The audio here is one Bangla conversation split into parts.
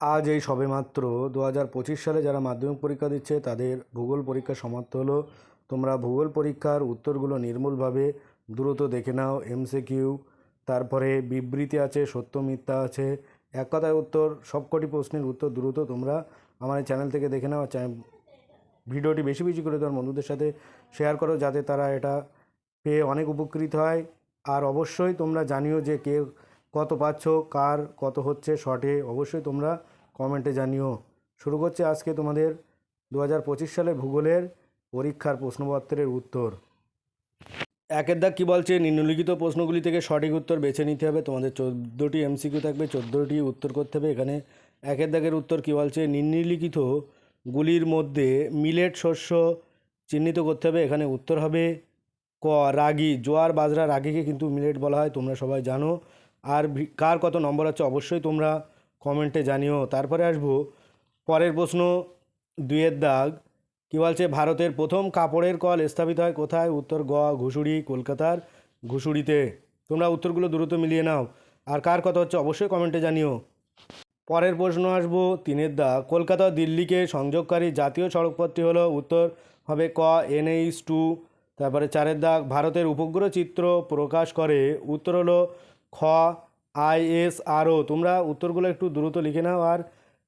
আজ এই সবেমাত্র দু হাজার পঁচিশ সালে যারা মাধ্যমিক পরীক্ষা দিচ্ছে, তাদের ভূগোল পরীক্ষা সমাপ্ত হলো। তোমরা ভূগোল পরীক্ষার উত্তরগুলো নির্মূলভাবে দ্রুত দেখে নাও, এমসিকিউ। তারপরে বিবৃতি আছে, সত্য, মিথ্যা আছে। এক কথায় উত্তর সবকটি প্রশ্নের উত্তর দ্রুত তোমরা আমার চ্যানেল থেকে দেখে নাও। ভিডিওটি বেশি বেশি করে তোমার বন্ধুদের সাথে শেয়ার করো যাতে তারা এটা পেয়ে অনেক উপকৃত হয়। আর অবশ্যই তোমরা জানিও যে কে কত পাচ্ছ, কার কত হচ্ছে শর্টে অবশ্যই তোমরা কমেন্টে জানিও। শুরু করছে আজকে তোমাদের দু হাজার পঁচিশ সালে ভূগোলের পরীক্ষার প্রশ্নপত্রের উত্তর। একের দাগ কী বলছে? নিম্নলিখিত প্রশ্নগুলি থেকে সঠিক উত্তর বেছে নিতে হবে। তোমাদের চোদ্দোটি এমসিকিউ থাকবে, চোদ্দোটি উত্তর করতে হবে। এখানে একের দাগের উত্তর কী বলছে? নিম্নলিখিত গুলির মধ্যে মিলেট শস্য চিহ্নিত করতে হবে। এখানে উত্তর হবে ক, রাগি। জোয়ার, বাজরা, রাগিকে কিন্তু মিলেট বলা হয়, তোমরা সবাই জানো। আর কার কত নম্বর আছে অবশ্যই তোমরা কমেন্টে জানিও। তারপরে আসব, পরের প্রশ্ন, দুইয়ের দাগ, কী বলছে, ভারতের প্রথম কাপড়ের কল স্থাপিত হয় কোথায়? উত্তর গ ঘুষুড়ি, কলকাতার ঘুষুড়িতে। তোমরা উত্তরগুলো দ্রুত মিলিয়ে নাও। আর কার কথা হচ্ছে অবশ্যই কমেন্টে জানিও। পরের প্রশ্ন আসব, তিনের দা কলকাতা দিল্লিকে সংযোগকারী জাতীয় সড়কপথটি হলো উত্তর হবে ক, এনএইচ টু, তারপরে চারের দাগ, ভারতের উপগ্রহ চিত্র প্রকাশ করে, উত্তর হলো খ আইএসআরও তোমরা উত্তরগুলো একটু দ্রুত লিখে নাও আর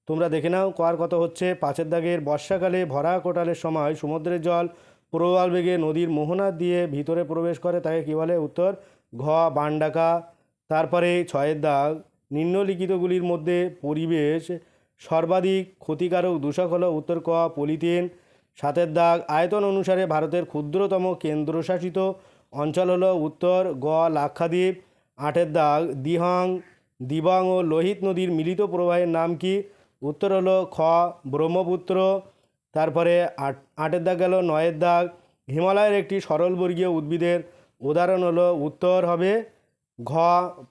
তোমরা দেখে নাও কার কত হচ্ছে। পাঁচের দাগের বর্ষাকালে ভরা কোটালের সময় সমুদ্রের জল প্রবাল বেগে নদীর মোহনা দিয়ে ভিতরে প্রবেশ করে, তাকে কী বলে? উত্তর, ঘ, বানডাকা। তারপরে ছয়ের দাগ, নিম্নলিখিতগুলির মধ্যে পরিবেশ সর্বাধিক ক্ষতিকারক দূষক হলো উত্তর ক, পলিথিন। সাতের দাগ, আয়তন অনুসারে ভারতের ক্ষুদ্রতম কেন্দ্রশাসিত অঞ্চল হলো উত্তর, গ, লাক্ষাদ্বীপ। আটের দাগ, দিহং, দিবাং ও লোহিত নদীর মিলিত প্রবাহের নাম কি? উত্তর হলো খ, ব্রহ্মপুত্র। তারপরে আট, আটের দাগ গেল নয়ের দাগ। হিমালয়ের একটি সরলবর্গীয় উদ্ভিদের উদাহরণ হলো উত্তর হবে ঘ,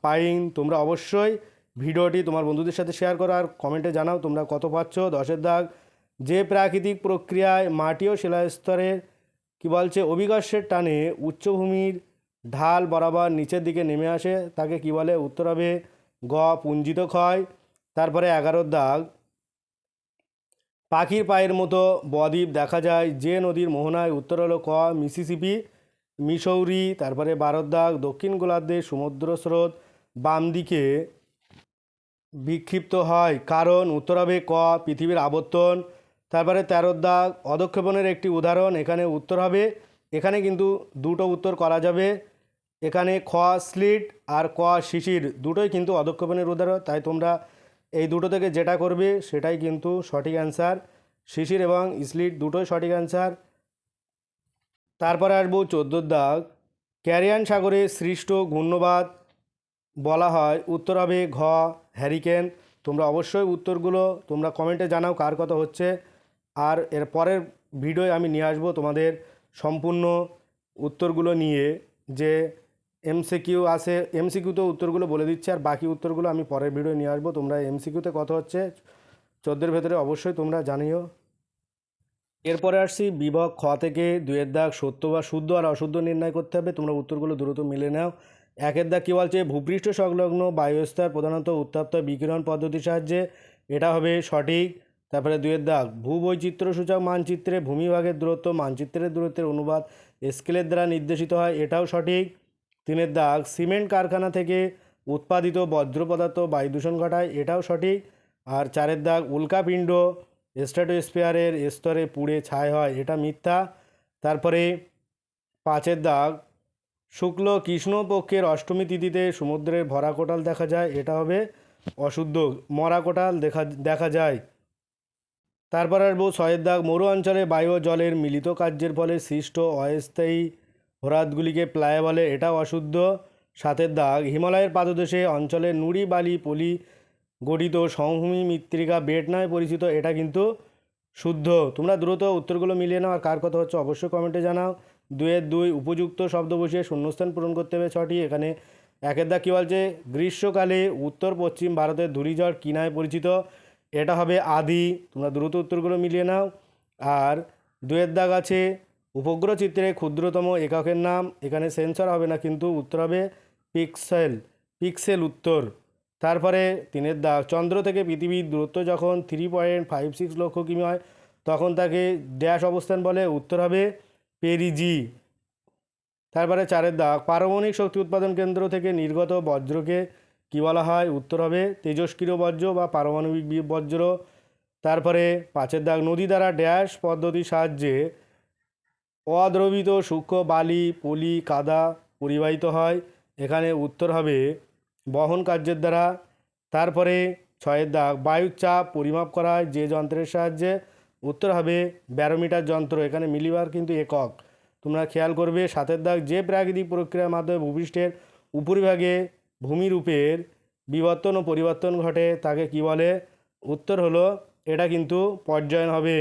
পাইন। তোমরা অবশ্যই ভিডিওটি তোমার বন্ধুদের সাথে শেয়ার করো আর কমেন্টে জানাও তোমরা কত পাচ্ছ। দশের দাগ, যে প্রাকৃতিক প্রক্রিয়ায় মাটি ও শিলাস্তরের, কী বলছে, অভিকর্ষের টানে উচ্চভূমির ঢাল বরাবর নিচের দিকে নেমে আসে। তাকে কি বলে? উত্তর হবে গ, পুঞ্জিত ক্ষয়। তারপরে এগারোর দাগ। পাখির পায়ের মতো বদ্বীপ দেখা যায়। যে নদীর মোহনায় উত্তর হলো ক, মিসিসিপি মিসৌরি তারপরে দাগ, দক্ষিণ গোলার্ধে সমুদ্র স্রোত। বাম দিকে বিক্ষিপ্ত হয় কারণ উত্তর হবে ক, পৃথিবীর আবর্তন। তারপরে দাগ, অধক্ষেপণের একটি উদাহরণ। এখানে উত্তর হবে। এখানে কিন্তু দুটো উত্তর করা যাবে। এখানে খ স্লিট আর ক শিশির দুটোই কিন্তু অধক্ষেপণের উদাহরণ, তাই তোমরা এই দুটো থেকে যেটা করবে সেটাই কিন্তু সঠিক অ্যান্সার শিশির এবং স্লিট দুটোই সঠিক অ্যান্সার তারপরে আসব চোদ্দোর দাগ। ক্যারিয়ান সাগরে সৃষ্ট ঘূর্ণবাদ বলা হয়, উত্তর হবে ঘ, হ্যারিকেন। তোমরা অবশ্যই উত্তরগুলো তোমরা কমেন্টে জানাও কার কথা হচ্ছে। আর এর পরের ভিডিওয় আমি নিয়ে আসব তোমাদের সম্পূর্ণ উত্তরগুলো নিয়ে, যে এমসিকিউ আছে এমসিকিউতে উত্তরগুলো বলে দিচ্ছে, আর বাকি উত্তরগুলো আমি পরের ভিডিও নিয়ে আসব। তোমরা এমসিকিউতে কত হচ্ছে, চোদ্দোর ভেতরে অবশ্যই তোমরা জানিও। এরপরে আসছি বিভাগ খ থেকে দুয়ের দাগ সত্য বা শুদ্ধ আর অশুদ্ধ নির্ণয় করতে হবে। তোমরা উত্তরগুলো দ্রুত মিলে নাও। একের দাগ কী বলছে? ভূপৃষ্ঠ সংলগ্ন বায়ুস্তর প্রধানত উত্তপ্ত বিকিরণ পদ্ধতির সাহায্যে। এটা হবে সঠিক। তারপরে দুয়ের দাগ ভূবৈচিত্র্য সূচক মানচিত্রে ভূমিভাগের দূরত্ব, মানচিত্রের দূরত্বের অনুবাদ, স্কেলের দ্বারা নির্দেশিত হয়, এটাও সঠিক। তিনের দাগ। সিমেন্ট কারখানা থেকে উৎপাদিত বজ্র পদার্থ বায়ু দূষণ ঘটায়, এটাও সঠিক। আর চারের দাগ উল্কাপিণ্ড স্ট্র্যাটোস্ফিয়ারের স্তরে পুড়ে ছাই হয়, এটা মিথ্যা। তারপরে পাঁচের দাগ, শুক্ল কৃষ্ণপক্ষের অষ্টমী তিথিতে সমুদ্রের ভরা কোটাল দেখা যায়, এটা হবে অশুদ্ধ। মরা কোটাল দেখা দেখা যায়। তারপর আসব ছয়ের দাগ, মরু অঞ্চলে বায়ু জলের মিলিত কার্যের ফলে সৃষ্ট অস্থায়ী হ্রদগুলিকে প্লায় বলে, এটাও অশুদ্ধ। সাতের দাগ, হিমালয়ের পাদদেশে অঞ্চলে নুড়ি, বালি, পলি গঠিত সমভূমি মৃত্তিকা বেট নামে পরিচিত, এটা কিন্তু শুদ্ধ। তোমরা দ্রুত উত্তরগুলো মিলিয়ে নাও, আর কার কথা হচ্ছে অবশ্যই কমেন্টে জানাও। দুয়ের দুই উপযুক্ত শব্দ বসিয়ে শূন্যস্থান পূরণ করতে হবে ছটি। এখানে একের দাগ কী বলছে? গ্রীষ্মকালে উত্তর, পশ্চিম ভারতের ধূলিঝড় কী নামে পরিচিত? এটা হবে আদি। তোমরা দ্রুত উত্তরগুলো মিলিয়ে নাও। আর দুয়ের দাগ আছে উপগ্রহ চিত্রে ক্ষুদ্রতম এককের নাম, এখানে সেন্সর হবে না, কিন্তু উত্তর হবে পিক্সেল পিক্সেল উত্তর। তারপরে তিনের দাগ, চন্দ্র থেকে পৃথিবীর দূরত্ব যখন থ্রি পয়েন্ট ফাইভ সিক্স লক্ষ কিমি হয়, তখন তাকে ড্যাশ অবস্থান বলে, উত্তর হবে পেরিজি তারপরে চারের দাগ, পারমাণবিক শক্তি উৎপাদন কেন্দ্র থেকে নির্গত বজ্রকে কী বলা হয়? উত্তর হবে তেজস্ক্রিয় বজ্র বা পারমাণবিক বজ্র। তারপরে পাঁচের দাগ, নদী দ্বারা ড্যাশ পদ্ধতির সাহায্যে অদ্রবিত সূক্ষ্ম বালি, পলি, কাদা পরিবাহিত হয়। এখানে উত্তর হবে বহন কার্যের দ্বারা। তারপরে ছয়ের দাগ, বায়ুর চাপ পরিমাপ করা হয় যে যন্ত্রের সাহায্যে। উত্তর হবে ব্যারোমিটার যন্ত্র, এখানে মিলিবার কিন্তু একক। তোমরা খেয়াল করবে, সাতের দাগ যে প্রাকৃতিক প্রক্রিয়ার মাধ্যমে ভূপৃষ্ঠের উপরিভাগে ভূমিরূপের বিবর্তন ও পরিবর্তন ঘটে, তাকে কি বলে? উত্তর হলো, এটা কিন্তু পর্যায়ন হবে।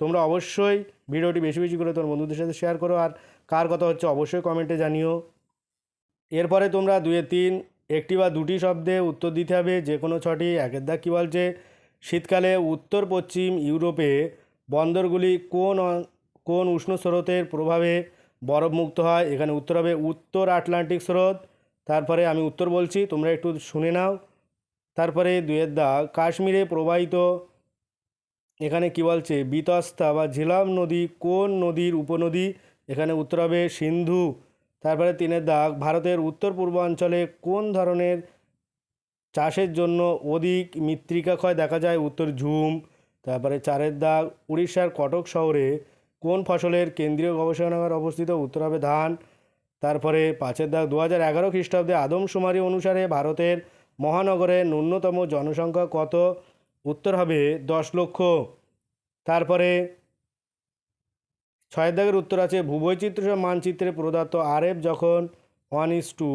তোমরা অবশ্যই ভিডিওটি বেশি বেশি করে তোমার বন্ধুদের সাথে শেয়ার করো, আর কার কথা হচ্ছে অবশ্যই কমেন্টে জানিও। এরপরে তোমরা দুয়ে তিন, একটি বা দুটি শব্দে উত্তর দিতে হবে যে কোনো ছটি। একের দাগ কী বলছে? শীতকালে উত্তর পশ্চিম ইউরোপে বন্দরগুলি কোন কোন উষ্ণ স্রোতের প্রভাবে বরফমুক্ত হয়? এখানে উত্তর হবে উত্তর আটলান্টিক স্রোত। তারপরে আমি উত্তর বলছি, তোমরা একটু শুনে নাও। তারপরে দুয়ের দাগ কাশ্মীরে প্রবাহিত এখানে কি বলছে? বিতস্তা বা ঝিলাম নদী, কোন নদীর উপনদী? এখানে উত্তর হবে সিন্ধু। তারপরে তিনের দাগ, ভারতের উত্তর পূর্বাঞ্চলে কোন ধরনের চাষের জন্য অধিক মৃত্তিকা ক্ষয় দেখা যায়? উত্তর ঝুম। তারপরে চারের দাগ, উড়িষ্যার কটক শহরে কোন ফসলের কেন্দ্রীয় গবেষণাগার অবস্থিত? উত্তর হবে ধান। তারপরে পাঁচের দাগ দু হাজার এগারো খ্রিস্টাব্দে আদমশুমারি অনুসারে ভারতের মহানগরে ন্যূনতম জনসংখ্যা কত? উত্তর হবে দশ লক্ষ। তারপরে ছয় দাগের উত্তর আছে, ভূবৈচিত্র্য মানচিত্রে প্রদত্ত আরএফ যখন ওয়ান ইস টু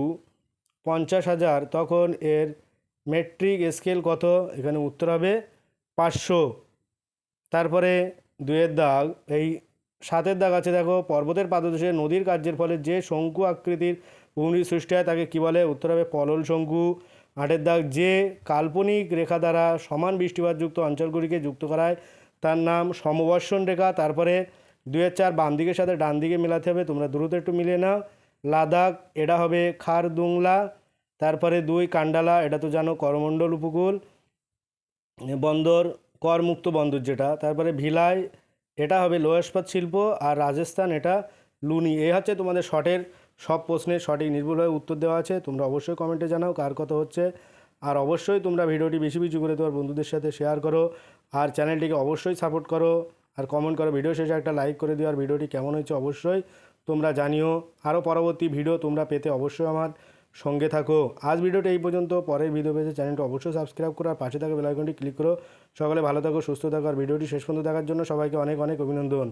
পঞ্চাশ হাজার, তখন এর মেট্রিক স্কেল কত? এখানে উত্তর হবে পাঁচশো। তারপরে দুয়ের দাগ, এই সাতের দাগ আছে দেখো, পর্বতের পাদদেশে নদীর কার্যের ফলে যে শঙ্কু আকৃতির ভূমি সৃষ্টি হয় তাকে কী বলে? উত্তর হবে পলল শঙ্কু। আটের দাগ, যে কাল্পনিক রেখা দ্বারা সমান বৃষ্টিপাতযুক্ত অঞ্চলগুলিকে যুক্ত করায়, তার নাম সমবর্ষণ রেখা। তারপরে দুয়ের চার বাম দিকের সাথে ডান দিকে মেলাতে হবে, তোমরা দ্রুত একটু মিলিয়ে নাও। লাদাখ, এটা হবে খারদুংলা। তারপরে দুই কান্ডালা, এটা তো জানো, করমণ্ডল উপকূল। বন্দর, করমুক্ত বন্দর যেটা। তারপরে ভিলাই, এটা হবে লো ইস্পাত শিল্প। আর রাজস্থান, এটা লুনি। এই হচ্ছে তোমাদের শর্টের সব প্রশ্নের সঠিক নির্ভুলভাবে উত্তর দেওয়া আছে। তোমরা অবশ্যই কমেন্টে জানাও কার কথা হচ্ছে। আর অবশ্যই তোমরা ভিডিওটি বেশি বেশি করে তোমার বন্ধুদের সাথে শেয়ার করো। আর চ্যানেলটিকে অবশ্যই সাপোর্ট করো। আর কমেন্ট করো। ভিডিও শেষে একটা লাইক করে দিও। আর ভিডিওটি কেমন হয়েছে অবশ্যই তোমরা জানিও। আরও পরবর্তী ভিডিও তোমরা পেতে অবশ্যই আমার সঙ্গে থাকো। আজ ভিডিওটা এই পর্যন্ত। পরের ভিডিও পেতে চ্যানেলটা অবশ্যই সাবস্ক্রাইব করো। আর পাশে থাকা বেলাইকনটি ক্লিক করো। সকালে ভালো থাকো, সুস্থ থাকো। আর ভিডিওটি শেষ পর্যন্ত দেখার জন্য সবাইকে অনেক অনেক অভিনন্দন।